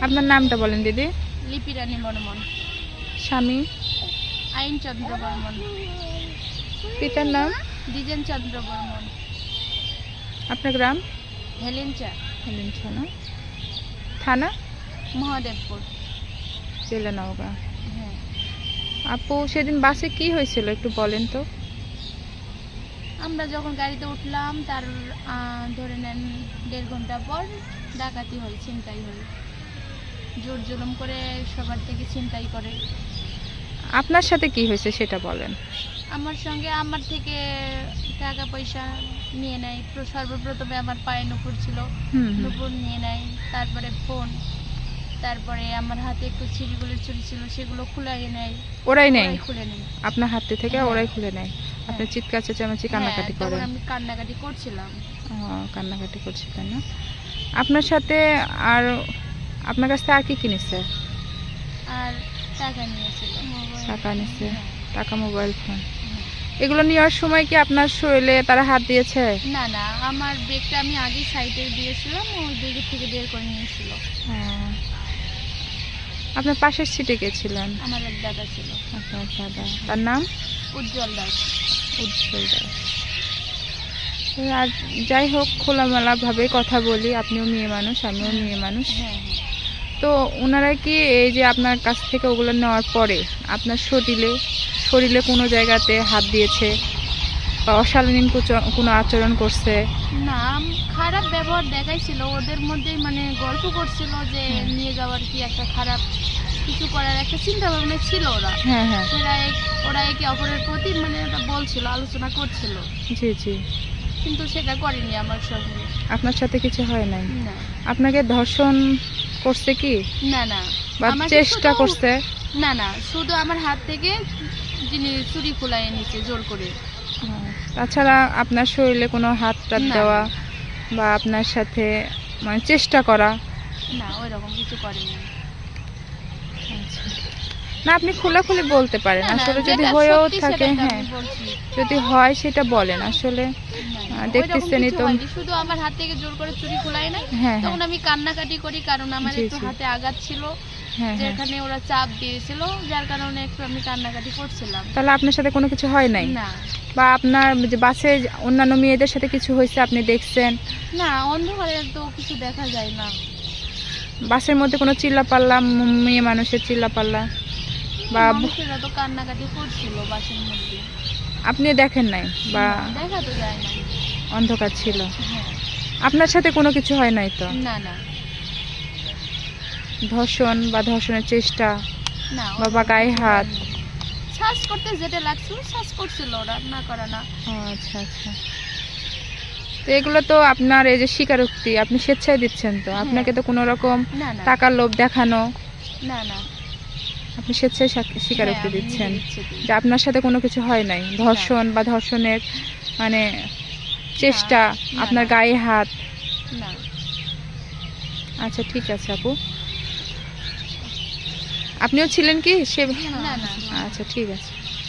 আপনার নামটা বলেন দিদি। লিপি রানী বর্মন। স্বামী। আইন চন্দ্র বর্মন। পিতার নাম? দ্বিজেন চন্দ্র বর্মন। আপনার গ্রাম? হেলেঞ্চা হেলেঞ্ছা না? থানা? মহাদেবপুর। জেলা নওগাঁ। হ্যাঁ। আপু সেদিন বাসে কি হয়েছিল একটু বলেন তো? আমরা যখন গাড়িতে উঠলাম তার ধরে নেন দেড় ঘণ্টা পর ডাকাতি হয় ছিনতাই হয়। জোর জুলুম করে সবার থেকে ছিনতাই করে। আপনার সাথে কি হয়েছে সেটা বলেন। আমার সঙ্গে আমার থেকে টাকা পয়সা নিয়ে নেয়। প্র- সর্বপ্রথমে আমার পায়ে নুপুর ছিল। নুপুর নিয়ে নেয়। তারপরে ফোন। তারপরে আমার হাতে একটু ছিঁড়িগুলোর চুরি ছিল সেগুলো খুলাই নেয়। ওরাই ওরাই খুলে নেয়। আপনার হাতে থেকে হ্যাঁ। ওরাই খুলে নেয়? আপনি হ্যাঁ। চিৎকার চেঁচামেচি কান্নাকাটি হ্যাঁ, করেন? আমি কান্নাকাটি করছিলাম। কান্নাকাটি করছিলেন না? আপনার সাথে আর আপনার কাছ থেকে আর কি কিনেছে আর টাকা নিয়েছিল। টাকা হ্যাঁ, টাকা মোবাইল ফোন। হ্যাঁ। এগুলো নেওয়ার সময় কি আপনার শরীরে তারা হাত দিয়েছে? না না আমার ব্যাগটা আমি আগে সাইডে দিয়েছিলাম ওই ব্যাগের থেকে বের করে নিয়েছিল। ও। আপনার পাশের সিটে কে ছিলেন? আমার এক দাদা ছিল। আপনার দাদা তার নাম? উজ্জ্বল দাস। উজ্জ্বল দাস। আর যাই হোক খোলামেলাভাবে কথা বলি। আপনিও মেয়ে মানুষ আমিও মেয়ে মানুষ। হ্যাঁ হ্যাঁ। তো ওনারা কি এই যে আপনার কাছ থেকে ওগুলো নেওয়ার পরে আপনার শরীরে শরীরে কোনো জায়গাতে হাত দিয়েছে? অশালীন কোনো আচরণ করছে? না খারাপ ব্যবহার দেখাইছিল। ওদের মধ্যেই মানে গল্প করছিল যে নিয়ে যাওয়ার কি একটা খারাপ কিছু করার একটা চিন্তা ভাবনা ছিল ওরা। হ্যাঁ হ্যাঁ। সেটা এক- ওরা একে অপরের প্রতি মানে বলছিল আলোচনা করছিল। জি জি। কিন্তু সেটা করেনি আমার সঙ্গে আপনার সাথে কিছু হয় নাই? না। আপনাকে ধর্ষণ করছে কি? না না। বা চেষ্টা করছে? না না। শুধু আমার হাত থেকে যিনি চুরি খোলাই নিচ্ছে জোর করে। তাছাড়া আপনার শরীরে কোনো হাত টাত দেওয়া বা আপনার সাথে মানে চেষ্টা করা। না ওই রকম কিছু করেনি। আচ্ছা। না আপনি খোলাখুলি বলতে পারেন। আসলে যদি হয়েও থাকে হ্যাঁ যদি হয় সেটা বলেন। আসলে না, আহ, ওই রকম দেখতেছেনই তো- শুধু আমার হাত থেকে জোর করে চুরি খোলাই নাই। হ্যাঁ হ্যাঁ। তখন আমি কান্নাকাটি করি কারণ আমার একটু হাতে আঘাত ছিল হ্যাঁ। যেখানে ওরা চাপ দিয়েছিল যার কারণে একটু আমি কান্নাকাটি করছিলাম। তাহলে আপনার সাথে কোনো কিছু হয় নাই? না। বা আপনার যে বাসে অন্যান্য মেয়েদের সাথে কিছু হয়েছে আপনি দেখছেন? না অন্ধকারে তো কিছু দেখা যায় না। বাসের মধ্যে কোনো চিল্লাপাল্লা মেয়ে মানুষের চিল্লাপাল্লা বা মানুষেরা তো কান্নাকাটি করছিল বাসের মধ্যে। আপনি দেখেন নাই বা দেখা তো যায় না। অন্ধকার ছিল? হ্যাঁ। আপনার সাথে কোনো কিছু হয় নাই তো? না না। ধর্ষণ বা ধর্ষণের চেষ্টা না বা গায়ে হাত? শ্বাস করতে যেটা লাগছিল শ্বাস করছিল ওরা না করা না। আচ্ছা আচ্ছা। তো এগুলো তো আপনার এই যে স্বীকারোক্তি আপনি স্বেচ্ছায় দিচ্ছেন তো। হ্যাঁ। আপনাকে তো কোনো রকম না না। টাকার লোভ দেখানো। না না। আপনি স্বেচ্ছায় স্বীকার- স্বীকারোক্তি হ্যাঁ, দিচ্ছেন। যে আপনার সাথে কোনো কিছু হয় নাই। ধর্ষণ বা ধর্ষণের মানে চেষ্টা আপনার গায়ে হাত। না। আচ্ছা ঠিক আছে আপু। আপনিও ছিলেন কি? সে আচ্ছা ঠিক আছে।